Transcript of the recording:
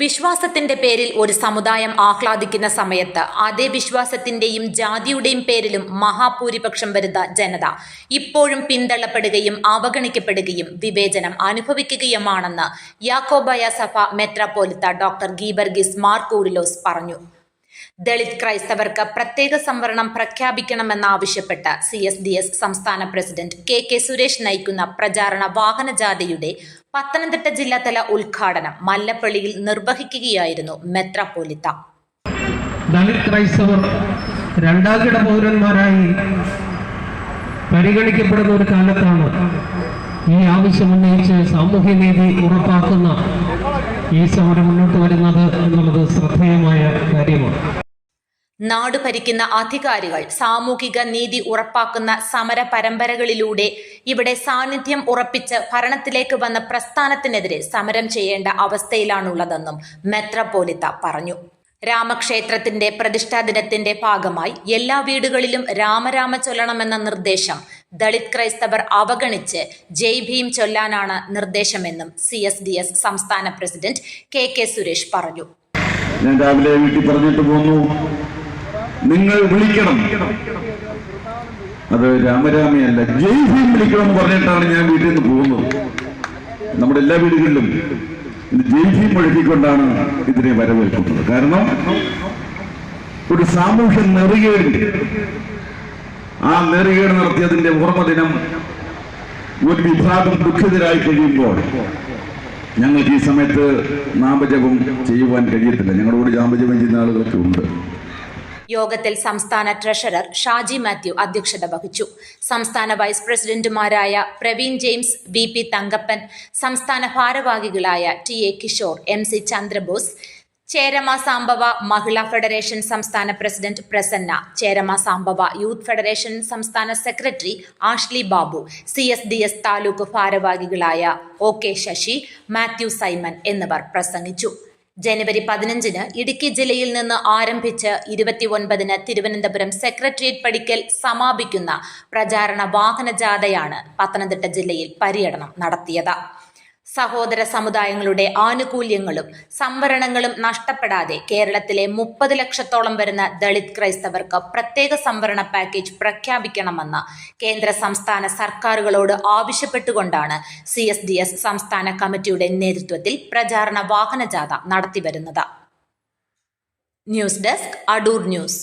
വിശ്വാസത്തിന്റെ പേരിൽ ഒരു സമുദായം ആഹ്ലാദിക്കുന്ന സമയത്ത് അതേ വിശ്വാസത്തിന്റെയും ജാതിയുടെയും പേരിലും മഹാഭൂരിപക്ഷം വരുന്ന ജനത ഇപ്പോഴും പിന്തള്ളപ്പെടുകയും അവഗണിക്കപ്പെടുകയും വിവേചനം അനുഭവിക്കുകയുമാണെന്ന് യാക്കോബായ സഭ മെത്രാപ്പോലിത്ത ഡോക്ടർ ഗീബർഗിസ് മാർക്കൂറിലോസ് പറഞ്ഞു. ദളിത് ക്രൈസ്തവർക്ക് പ്രത്യേക സംവരണം പ്രഖ്യാപിക്കണമെന്നാവശ്യപ്പെട്ട് സി എസ് ഡി എസ് സംസ്ഥാന പ്രസിഡന്റ് കെ കെ സുരേഷ് നയിക്കുന്ന പ്രചാരണ വാഹനജാഥയുടെ പത്തനംതിട്ട ജില്ലാതല ഉദ്ഘാടനം മല്ലപ്പള്ളിയിൽ നിർവഹിക്കുകയായിരുന്നു മെത്രാപോലിത്ത ദളിത് രണ്ടാംകിട പൗരന്മാരായി പരിഗണിക്കപ്പെടുന്ന ഒരു കാലത്താണ് ഈ ആവശ്യം ഉന്നയിച്ച് സാമൂഹ്യനീതി ഉറപ്പാക്കുന്ന ഈ സമരം മുന്നോട്ട് വരുന്നത് എന്നുള്ളത് ശ്രദ്ധേയമായ കാര്യമാണ് നാട് ഭരിക്കുന്ന അധികാരികൾ സാമൂഹിക നീതി ഉറപ്പാക്കുന്ന സമര പരമ്പരകളിലൂടെ ഇവിടെ സാന്നിധ്യം ഉറപ്പിച്ച് ഭരണത്തിലേക്ക് വന്ന പ്രസ്ഥാനത്തിനെതിരെ സമരം ചെയ്യേണ്ട അവസ്ഥയിലാണുള്ളതെന്നും മെത്രപോലിത്ത പറഞ്ഞു. രാമക്ഷേത്രത്തിന്റെ പ്രതിഷ്ഠാ ദിനത്തിന്റെ ഭാഗമായി എല്ലാ വീടുകളിലും രാമരാമ ചൊല്ലണമെന്ന നിർദ്ദേശം ദളിത് ക്രൈസ്തവർ അവഗണിച്ച് ജയ് ഭീം ചൊല്ലാനാണ് നിർദ്ദേശമെന്നും സി എസ് ഡി എസ് സംസ്ഥാന പ്രസിഡന്റ് കെ കെ സുരേഷ് പറഞ്ഞു. ഞാൻ രാവിലെ വീട്ടിൽ പറഞ്ഞിട്ട് പോന്നു. നിങ്ങൾ വിളിക്കണം. അത് രാമരാമയല്ല ജയ് ഭീം വിളിക്കണം എന്ന് പറഞ്ഞിട്ടാണ് ഞാൻ വീട്ടിൽ നിന്ന് പോകുന്നത്. നമ്മുടെ എല്ലാ വീടുകളിലും ജയ് ഭീം മുഴക്കിക്കൊണ്ടാണ് ഇതിനെ വരവേൽക്കുന്നത്. കാരണം ഒരു സാമൂഹ്യ നെറുകേട്. ആ നെറുകേട് നടത്തിയതിന്റെ ഓർമ്മ ദിനം ഒരു വിഭാഗം ദുഃഖിതരായി കഴിയുമ്പോൾ ഞങ്ങൾക്ക് ഈ സമയത്ത് നാമജപം ചെയ്യുവാൻ കഴിയത്തില്ല. ഞങ്ങളോട് നാമജപം ചെയ്യുന്ന ആളുകളൊക്കെ ഉണ്ട്. യോഗത്തിൽ സംസ്ഥാന ട്രഷറർ ഷാജി മാത്യു അധ്യക്ഷത വഹിച്ചു. സംസ്ഥാന വൈസ് പ്രസിഡന്റുമാരായ Praveen James V P Thankappan സംസ്ഥാന ഭാരവാഹികളായ T A Kishore M C Chandrabose Cherama Sambava Mahila federation സംസ്ഥാന president Prasanna Cherama Sambava youth federation സംസ്ഥാന secretary Ashley Babu C S D S taluk ഭാരവാഹികളായ O K Sasi Mathew Simon എന്നിവർ പ്രസംഗിച്ചു. ജനുവരി പതിനഞ്ചിന് ഇടുക്കി ജില്ലയിൽ നിന്ന് ആരംഭിച്ച് ഇരുപത്തി ഒൻപതിന് തിരുവനന്തപുരം സെക്രട്ടേറിയറ്റ് പടിക്കൽ സമാപിക്കുന്ന പ്രചാരണ വാഹന ജാഥയാണ് പത്തനംതിട്ട ജില്ലയിൽ പര്യടനം നടത്തിയത്. സഹോദര സമുദായങ്ങളുടെ ആനുകൂല്യങ്ങളും സംവരണങ്ങളും നഷ്ടപ്പെടാതെ കേരളത്തിലെ മുപ്പത് ലക്ഷത്തോളം വരുന്ന ദളിത് ക്രൈസ്തവർക്ക് പ്രത്യേക സംവരണ പാക്കേജ് പ്രഖ്യാപിക്കണമെന്ന് കേന്ദ്ര സംസ്ഥാന സർക്കാരുകളോട് ആവശ്യപ്പെട്ടുകൊണ്ടാണ് സി എസ് ഡി എസ് സംസ്ഥാന കമ്മിറ്റിയുടെ നേതൃത്വത്തിൽ പ്രചാരണ വാഹനജാഥ നടത്തിവരുന്നത്. News desk Adoor news.